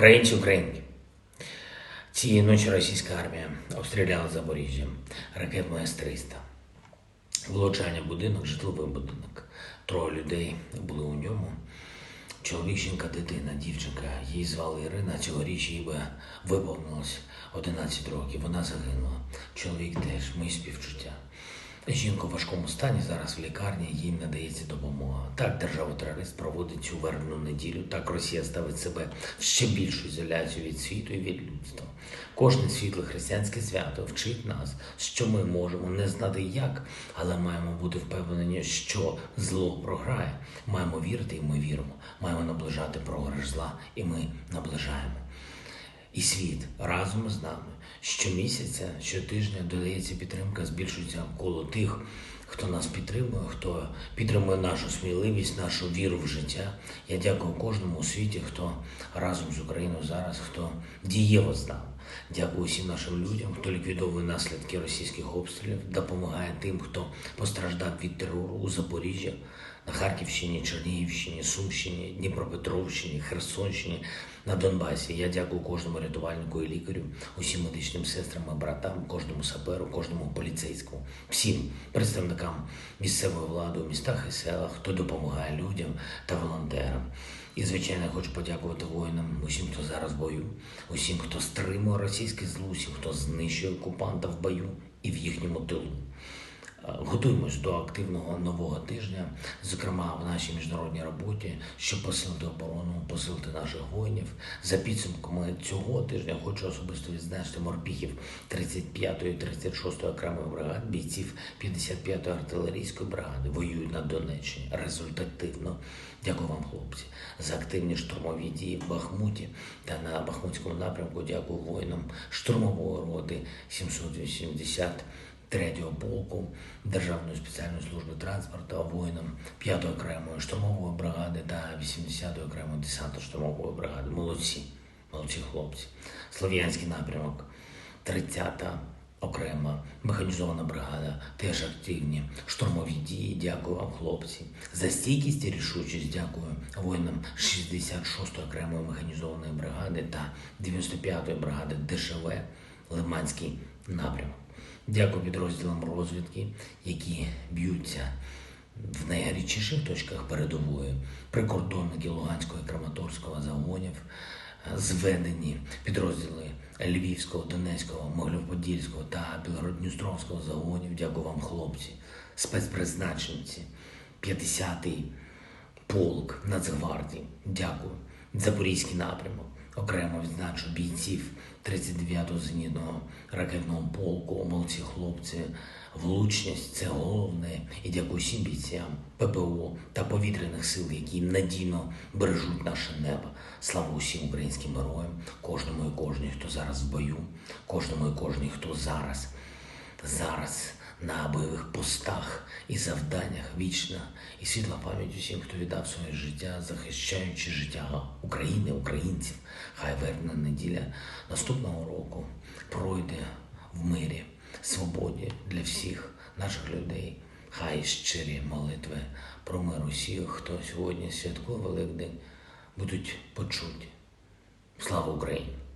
Українці, українки. Цієї ночі російська армія обстріляла Запоріжжя ракетою С-300. Влучання будинок, житловий будинок. Троє людей були у ньому. Чоловік, жінка, дитина, дівчинка. Її звали Ірина. Цьогоріч їй би виповнилось 11 років. Вона загинула. Чоловік теж, мої співчуття. Жінка в важкому стані зараз в лікарні, їй надається допомога. Так держава-терорист проводить цю вербну неділю. Так Росія ставить себе в ще більшу ізоляцію від світу і від людства. Кожне світле християнське свято вчить нас, що ми можемо не знати як, але маємо бути впевнені, що зло програє. Маємо вірити, і ми віримо. Маємо наближати програш зла, і ми наближаємо. І світ разом з нами щомісяця, щотижня додається підтримка, збільшується коло тих, хто нас підтримує, хто підтримує нашу сміливість, нашу віру в життя. Я дякую кожному у світі, хто разом з Україною зараз, хто дієво з нами. Дякую всім нашим людям, хто ліквідовує наслідки російських обстрілів, допомагає тим, хто постраждав від терору у Запоріжжі, на Харківщині, Чернігівщині, Сумщині, Дніпропетровщині, Херсонщині, на Донбасі. Я дякую кожному рятувальнику і лікарю, усім медичним сестрам і братам, кожному саперу, кожному поліцейському, всім представникам місцевої влади у містах і селах, хто допомагає людям та волонтерам. І, звичайно, я хочу подякувати воїнам, усім, хто зараз в бою, усім, хто стримує російських злусів, хто знищує окупанта в бою і в їхньому тилу. Готуємось до активного нового тижня, зокрема в нашій міжнародній роботі, щоб посилити оборону, посилити наших воїнів. За підсумками цього тижня хочу особисто відзначити морпіхів 35-ї, 36-ї окремої бригад, бійців 55-ї артилерійської бригади воюють на Донеччині результативно. Дякую вам, хлопці, за активні штурмові дії в Бахмуті та на Бахмутському напрямку. Дякую воїнам штурмової роти 780 третього полку Державної спеціальної служби транспорту, воїнам 5-ї окремої штурмової бригади та 80-ї окремої десантно штурмової бригади. Молодці, молодці хлопці. Слов'янський напрямок, 30-та окрема механізована бригада, теж активні штурмові дії. Дякую вам, хлопці. За стійкість і рішучість дякую воїнам 66-ї окремої механізованої бригади та 95-ї бригади ДШВ Лиманський напрямок. Дякую підрозділам розвідки, які б'ються в найгарячіших точках передової. Прикордонники Луганського і Краматорського загонів, зведені підрозділи Львівського, Донецького, Могилів-Подільського та Білгород-Дністровського загонів. Дякую вам, хлопці, спецпризначенці, 50-й полк Нацгвардії. Дякую. Запорізький напрямок. Окремо відзначу бійців 39-го зенітного ракетного полку. Молодці хлопці. Влучність це головне. І дякую всім бійцям ППО та повітряних сил, які надійно бережуть наше небо. Слава усім українським героям, кожному і кожній, хто зараз в бою, кожному і кожній, хто зараз, зараз на бойових постах і завданнях вічна і світла пам'ять усім, хто віддав своє життя, захищаючи життя України, українців. Хай вербна неділя наступного року пройде в мирі, свободі для всіх наших людей. Хай щирі молитви про мир усіх, хто сьогодні святкує Великдень, будуть почуті. Слава Україні!